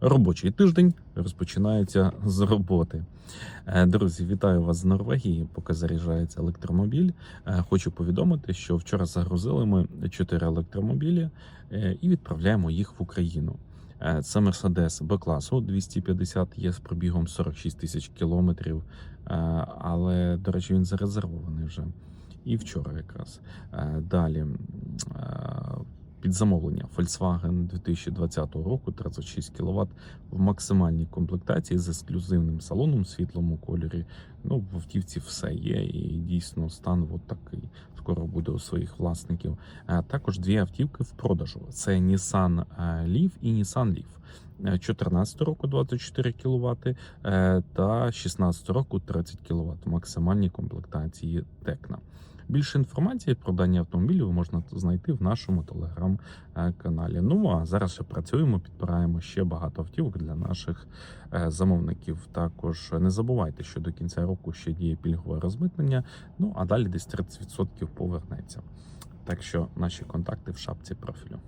Робочий тиждень розпочинається з роботи. Е, Друзі, вітаю вас з Норвегії. Поки заряджається електромобіль. Е, Хочу повідомити, що вчора загрузили ми 4 електромобілі е, і відправляємо їх в Україну. Це Mercedes Б-класу 250 є з пробігом 46 тисяч кілометрів. Але, до речі, він зарезервований вже. І вчора якраз. Далі під замовлення Volkswagen 2020 року 36 кВт в максимальній комплектації з ексклюзивним салоном світлому кольорі. Ну, в автівці все є, і дійсно стан от такий. Скоро буде у своїх власників. Також дві автівки в продажу: це Nissan е, Leaf і Nissan Leaf. Е, 14 року 24 кВт та 16 року 30 кВт в максимальній комплектації Текна. Більше інформації про дані автомобілі ви можна знайти в нашому телеграм-каналі. Ну а зараз ще працюємо, підбираємо ще багато автівок для наших е, замовників. Також не забувайте, що до кінця року ще діє пільгове розмитнення. Ну а далі десь 30% повернеться. Так що наші контакти в шапці профілю.